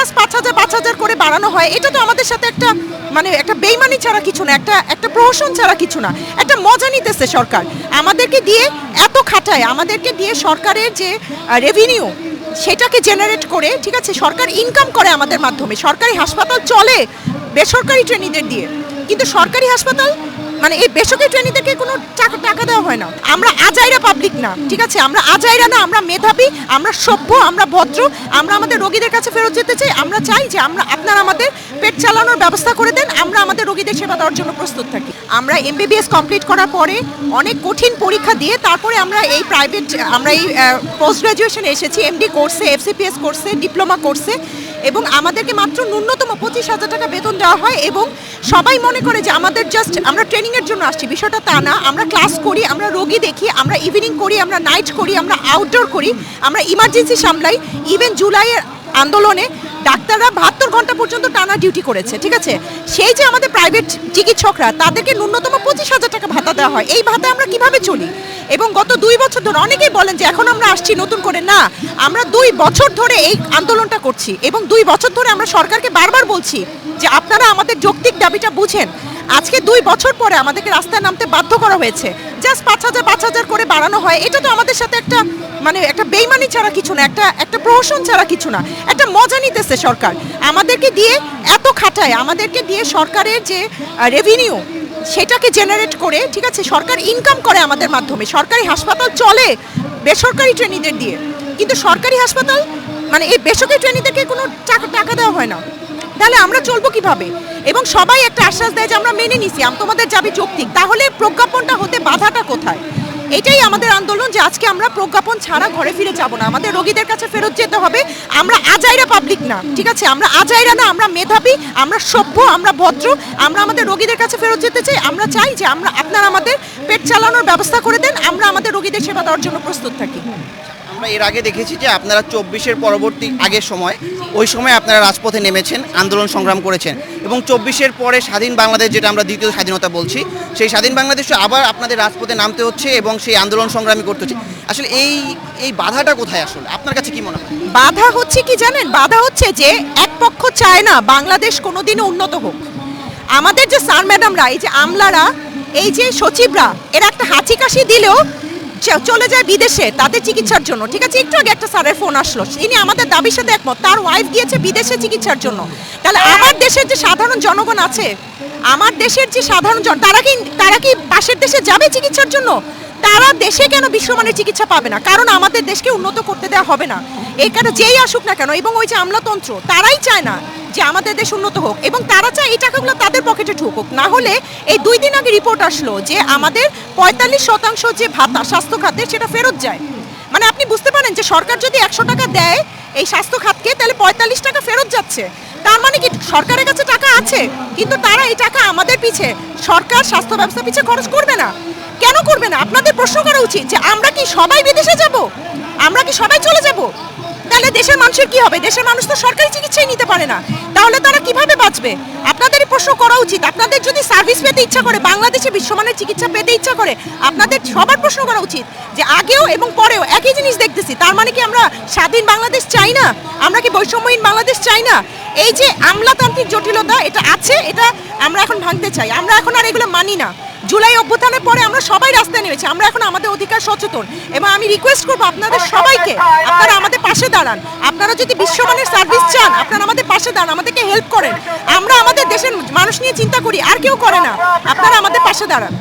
Just পাঁচ হাজার পাঁচ হাজার করে বাড়ানো হয়, এটা তো আমাদের সাথে একটা মানে একটা বেইমানি ছাড়া কিছু না, একটা একটা প্রহসন ছাড়া কিছু না, একটা মজা নিতেছে সরকার। আমাদেরকে দিয়ে এত খাটায়, আমাদেরকে দিয়ে সরকারের যে রেভিনিউ সেটাকে জেনারেট করে, ঠিক আছে, সরকার ইনকাম করে আমাদের মাধ্যমে, সরকারি হাসপাতাল চলে বেসরকারি ট্রেনিদের দিয়ে। কিন্তু সরকারি হাসপাতাল মানে এই বেসরকারি ট্রেনিদেরকে কোনো টাকা টাকা দেওয়া হয় না। আমরা আজাইরা পাবলিক না, ঠিক আছে? আমরা আজাইরা না, আমরা মেধাবী, আমরা সভ্য, আমরা ভদ্র, আমরা আমাদের রোগীদের কাছে ফেরত যেতে চাই। আমরা চাই যে আমরা আপনারা আমাদের পেট চালানোর ব্যবস্থা করে দেন, আমরা আমাদের রোগীদের সেবা দেওয়ার জন্য প্রস্তুত থাকি। আমরা এমবিবিএস কমপ্লিট করার পরে অনেক কঠিন পরীক্ষা দিয়ে তারপরে আমরা এই প্রাইভেট আমরা এই পোস্ট গ্রাজুয়েশনে এসেছি এমডি কোর্সে এফসিপিএস কোর্সে ডিপ্লোমা কোর্সে এবং আমাদেরকে মাত্র ন্যূনতম পঁচিশ হাজার টাকা বেতন দেওয়া হয় এবং সবাই মনে করে যে আমাদের জাস্ট আমরা ট্রেনিংয়ের জন্য আসছি। বিষয়টা তা না। আমরা ক্লাস করি, আমরা রোগী দেখি, আমরা ইভিনিং করি, আমরা নাইট করি, আমরা আউটডোর করি, আমরা ইমার্জেন্সি সামলাই। ইভেন জুলাইয়ের আন্দোলনে ডাক্তাররা বাহাত্তর ঘণ্টা পর্যন্ত টানা ডিউটি করেছে, ঠিক আছে? সেই যে আমাদের প্রাইভেট চিকিৎসকরা, তাদেরকে ন্যূনতম পঁচিশ হাজার টাকা ভাতা দেওয়া হয়। এই ভাতা আমরা কীভাবে চলি? এবং গত দুই বছর ধরে অনেকেই বলেন যে এখন আমরা আসছি নতুন করে। না, আমরা দুই বছর ধরে এই আন্দোলনটা করছি এবং দুই বছর ধরে আমরা সরকারকে বারবার বলছি যে আপনারা আমাদের যৌক্তিক দাবিটা বুঝেন। আজকে দুই বছর পরে আমাদেরকে রাস্তায় নামতে বাধ্য করা হয়েছে। জাস্ট পাঁচ হাজার পাঁচ হাজার করে বাড়ানো হয়। এটা তো আমাদের সাথে একটা মানে একটা বেইমানি ছাড়া কিছু না, একটা একটা প্রহসন ছাড়া কিছু না। একটা মজা নিতেছে সরকার। আমাদেরকে দিয়ে এত খাটায়, আমাদেরকে দিয়ে সরকারের যে রেভিনিউ সেটাকে জেনারেট করে, ঠিক আছে, সরকার ইনকাম করে আমাদের মাধ্যমে। সরকারি হাসপাতাল চলে বেসরকারি ট্রেনিদের দিয়ে। কিন্তু সরকারি হাসপাতাল মানে এই বেসরকারি ট্রেনিদেরকে কোনো টাকা টাকা দেওয়া হয় না। তাহলে আমরা চলবো কীভাবে? এবং সবাই একটা আশ্বাস দেয় যে আমরা মেনে নিছি তোমাদের যাবে যৌক্তিক। তাহলে প্রজ্ঞাপনটা হতে বাধাটা কোথায়? এটাই আমাদের আন্দোলন যে আজকে আমরা প্রজ্ঞাপন ছাড়া ঘরে ফিরে যাব না। আমাদের রোগীদের কাছে ফেরত যেতে হবে। আমরা আজাইরা পাবলিক না, ঠিক আছে? আমরা আজাইরা না, আমরা মেধাবী, আমরা সভ্য, আমরা ভদ্র, আমরা আমাদের রোগীদের কাছে ফেরত যেতে চাই। আমরা চাই যে আমরা আপনারা আমাদের পেট চালানোর ব্যবস্থা করে দেন, আমরা আমাদের রোগীদের সেবা দেওয়ার জন্য প্রস্তুত থাকি। আমরা এর আগে দেখেছি যে আপনারা চব্বিশের পরবর্তী আগের সময়, ওই সময় আপনারা রাজপথে নেমেছেন, আন্দোলন সংগ্রাম করেছেন। এবং চব্বিশের পরে স্বাধীন বাংলাদেশ, যেটা আমরা দ্বিতীয় স্বাধীনতা বলছি, সেই স্বাধীন বাংলাদেশে আবার আপনাদের রাজপথে নামতে হচ্ছে এবং সেই আন্দোলন সংগ্রামী করতে হচ্ছে। আসলে এই এই বাধাটা কোথায় আসলে? আপনার কাছে কি মনে হয়? বাধা হচ্ছে কি জানেন? বাধা হচ্ছে যে এক পক্ষ চায় না বাংলাদেশ কোনোদিনও উন্নত হোক। আমাদের যে স্যার ম্যাডামরা, এই যে আমলারা, এই যে সচিবরা, এরা একটা হাঁচি কাশি দিলেও চলে যায় বিদেশে তাদের চিকিৎসার জন্য। ঠিক আছে? একটু আগে একটা স্যারের ফোন আসলো। ইনি আমাদের দাবির সাথে একমত। তার ওয়াইফ গিয়েছে বিদেশে চিকিৎসার জন্য। তাহলে আমার দেশের যে সাধারণ জনগণ আছে আমার দেশের যে সাধারণ জন তারা কি তারা কি পাশের দেশে যাবে চিকিৎসার জন্য? তারা দেশে কেন বিশ্বমানের চিকিৎসা পাবে না? কারণ আমাদের দেশকে উন্নত করতে দেওয়া হবে না। এই কারণে যেই আসুক না কেন, এবং ওই যে আমলাতন্ত্র, তারাই চায় না যে আমাদের দেশ উন্নত হোক, এবং তারা চায় এই টাকাগুলো তাদের পকেটে ঢুকুক। না হলে এই দুই দিন আগে রিপোর্ট আসলো যে আমাদের পঁয়তাল্লিশ শতাংশ যে ভাতা, স্বাস্থ্য খাতের সেটা ফেরত যায়। মানে আপনি বুঝতে পারেন যে সরকার যদি একশো টাকা দেয় এই স্বাস্থ্য খাতকে, তাহলে পঁয়তাল্লিশ টাকা ফেরত যাচ্ছে। তার মানে কি সরকারের কাছে টাকা আছে, কিন্তু তারা এই টাকা আমাদের পিছে, সরকার স্বাস্থ্য ব্যবস্থা পিছে খরচ করবে না। কেন করবে না? আপনাদের প্রশ্ন করা উচিত যে আমরা কি সবাই বিদেশে যাব? আমরা কি সবাই চলে যাব? তাহলে দেশের মানুষের কি হবে? দেশের মানুষ তো সরকারি চিকিৎসাই নিতে পারে না। তাহলে তারা কীভাবে বাঁচবে? আপনাদেরই প্রশ্ন করা উচিত। আপনাদের যদি সার্ভিস পেতে ইচ্ছা করে, বাংলাদেশে বিশ্বমানের চিকিৎসা পেতে ইচ্ছা করে, আপনাদের সবার প্রশ্ন করা উচিত যে আগেও এবং পরেও একই জিনিস দেখতেছি। তার মানে কি আমরা স্বাধীন বাংলাদেশ চাই না? আমরা কি বৈষম্যহীন বাংলাদেশ চাই না? এই যে আমলাতান্ত্রিক জটিলতা, এটা আছে, এটা আমরা এখন ভাঙতে চাই। আমরা এখন আর এগুলো মানি না। জুলাই অভ্যুত্থানের পরে আমরা সবাই রাস্তায় নেমেছি। আমরা এখন আমাদের অধিকার সচেতন। এবং আমি রিকোয়েস্ট করব আপনাদের সবাইকে, আপনারা আমাদের পাশে দাঁড়ান। আপনারা যদি বিশ্বমানের সার্ভিস চান, আপনারা আমাদের পাশে দাঁড়ান, আমাদেরকে হেল্প করেন। আমরা আমাদের দেশের মানুষ নিয়ে চিন্তা করি, আর কেউ করে না। আপনারা আমাদের পাশে দাঁড়ান।